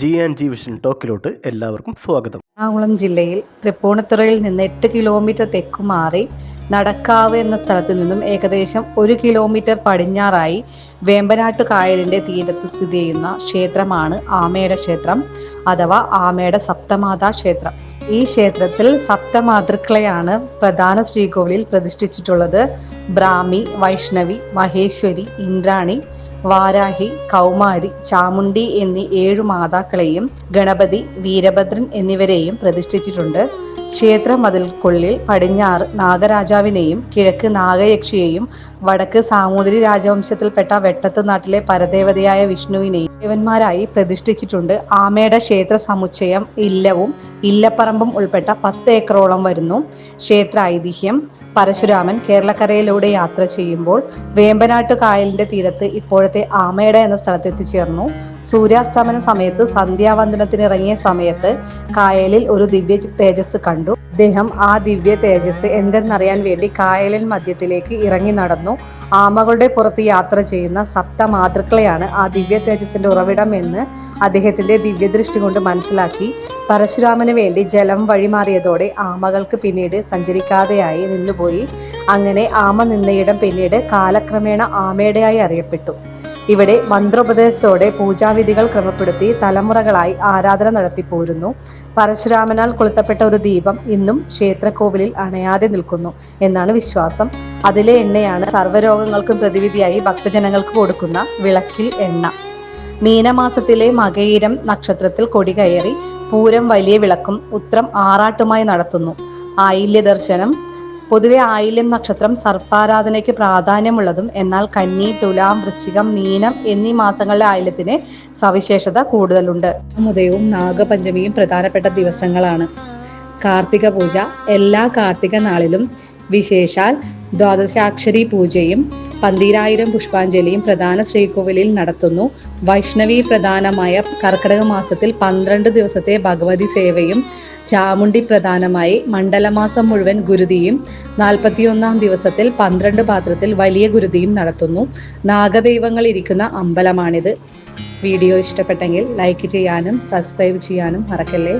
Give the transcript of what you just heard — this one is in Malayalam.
ജി ആൻഡ് ജി വിഷൻ ടോക്കിലോട്ട് എല്ലാവർക്കും സ്വാഗതം. എറണാകുളം ജില്ലയിൽ തൃപ്പൂണിത്തുറയിൽ നിന്ന് എട്ട് കിലോമീറ്റർ തെക്കുമാറി നടക്കാവ് എന്ന സ്ഥലത്ത് നിന്നും ഏകദേശം ഒരു കിലോമീറ്റർ പടിഞ്ഞാറായി വേമ്പനാട്ട് കായലിന്റെ തീരത്ത് സ്ഥിതി ചെയ്യുന്ന ക്ഷേത്രമാണ് ആമയുടെ ക്ഷേത്രം അഥവാ ആമയുടെ സപ്തമാതാ ക്ഷേത്രം. ഈ ക്ഷേത്രത്തിൽ സപ്തമാതൃക്കളെയാണ് പ്രധാന ശ്രീകോവിലിൽ പ്രതിഷ്ഠിച്ചിട്ടുള്ളത്. ബ്രാഹ്മി വൈഷ്ണവി മഹേശ്വരി ഇന്ദ്രാണി വാരാഹി കൗമാരി ചാമുണ്ടി എന്നീ ഏഴു മാതാക്കളെയും ഗണപതി വീരഭദ്രൻ എന്നിവരെയും പ്രതിഷ്ഠിച്ചിട്ടുണ്ട്. ക്ഷേത്ര മതിൽക്കുള്ളിൽ പടിഞ്ഞാറ് നാഗരാജാവിനെയും കിഴക്ക് നാഗയക്ഷിയെയും വടക്ക് സാമൂതിരി രാജവംശത്തിൽപ്പെട്ട വെട്ടത്ത് നാട്ടിലെ പരദേവതയായ വിഷ്ണുവിനെയും ദേവന്മാരായി പ്രതിഷ്ഠിച്ചിട്ടുണ്ട്. ആമയുടെ ക്ഷേത്ര സമുച്ചയം ഇല്ലവും ഇല്ലപ്പറമ്പും ഉൾപ്പെട്ട പത്ത് ഏക്കറോളം വരുന്നു. ക്ഷേത്ര ഐതിഹ്യം പരശുരാമൻ കേരളക്കരയിലൂടെ യാത്ര ചെയ്യുമ്പോൾ വേമ്പനാട്ട് കായലിന്റെ തീരത്ത് ഇപ്പോഴത്തെ ആമേട എന്ന സ്ഥലത്ത് എത്തിച്ചേർന്നു സൂര്യാസ്തമന സമയത്ത് സന്ധ്യാവന്ദനത്തിനിറങ്ങിയ സമയത്ത് കായലിൽ ഒരു ദിവ്യ തേജസ് കണ്ടു. അദ്ദേഹം ആ ദിവ്യ തേജസ് എന്തെന്നറിയാൻ വേണ്ടി കായലിൻ മധ്യത്തിലേക്ക് ഇറങ്ങി നടന്നു. ആമകളുടെ പുറത്ത് യാത്ര ചെയ്യുന്ന സപ്ത മാതൃക്കളെയാണ് ആ ദിവ്യ തേജസിന്റെ ഉറവിടം എന്ന് അദ്ദേഹത്തിന്റെ ദിവ്യദൃഷ്ടി കൊണ്ട് മനസ്സിലാക്കി. പരശുരാമന് വേണ്ടി ജലം വഴിമാറിയതോടെ ആമകൾക്ക് പിന്നീട് സഞ്ചരിക്കാതെയായി നിന്നുപോയി. അങ്ങനെ ആമ നിന്നയിടം പിന്നീട് കാലക്രമേണ ആമയുടെയായി അറിയപ്പെട്ടു. ഇവിടെ മന്ത്രോപദേശത്തോടെ പൂജാവിധികൾ ക്രമപ്പെടുത്തി തലമുറകളായി ആരാധന നടത്തിപ്പോരുന്നു പരശുരാമനാൽ കൊളുത്തപ്പെട്ട ഒരു ദീപം ഇന്നും ക്ഷേത്രകോവിലിൽ അണയാതെ നിൽക്കുന്നു എന്നാണ് വിശ്വാസം. അതിലെ എണ്ണയാണ് സർവരോഗങ്ങൾക്കും പ്രതിവിധിയായി ഭക്തജനങ്ങൾക്ക് കൊടുക്കുന്ന വിളക്കിൽ എണ്ണ. മീനമാസത്തിലെ മകയിരം നക്ഷത്രത്തിൽ കൊടി കയറി പൂരം വലിയ വിളക്കും ഉത്രം ആറാട്ടുമായി നടത്തുന്നു. ആയില്യ ദർശനം പൊതുവെ ആയില്യം നക്ഷത്രം സർപ്പാരാധനയ്ക്ക് പ്രാധാന്യമുള്ളതും എന്നാൽ കന്നി തുലാം വൃശ്ചികം മീനം എന്നീ മാസങ്ങളിലെ ആയില്യത്തിന് സവിശേഷത കൂടുതലുണ്ട്. ഉദയവും നാഗപഞ്ചമിയും പ്രധാനപ്പെട്ട ദിവസങ്ങളാണ്. കാർത്തിക പൂജ എല്ലാ കാർത്തിക നാളിലും വിശേഷാൽ ദ്വാദശാക്ഷരി പൂജയും പന്തീരായിരം പുഷ്പാഞ്ജലിയും പ്രധാന ശ്രീകോവിലിൽ നടത്തുന്നു. വൈഷ്ണവി പ്രധാനമായ കർക്കിടക മാസത്തിൽ പന്ത്രണ്ട് ദിവസത്തെ ഭഗവതി സേവയും ചാമുണ്ടി പ്രധാനമായി മണ്ഡലമാസം മുഴുവൻ ഗുരുതിയും നാൽപ്പത്തിയൊന്നാം ദിവസത്തിൽ പന്ത്രണ്ട് പാത്രത്തിൽ വലിയ ഗുരുതിയും നടത്തുന്നു. നാഗദൈവങ്ങൾ ഇരിക്കുന്ന അമ്പലമാണിത്. വീഡിയോ ഇഷ്ടപ്പെട്ടെങ്കിൽ ലൈക്ക് ചെയ്യാനും സബ്സ്ക്രൈബ് ചെയ്യാനും മറക്കല്ലേ?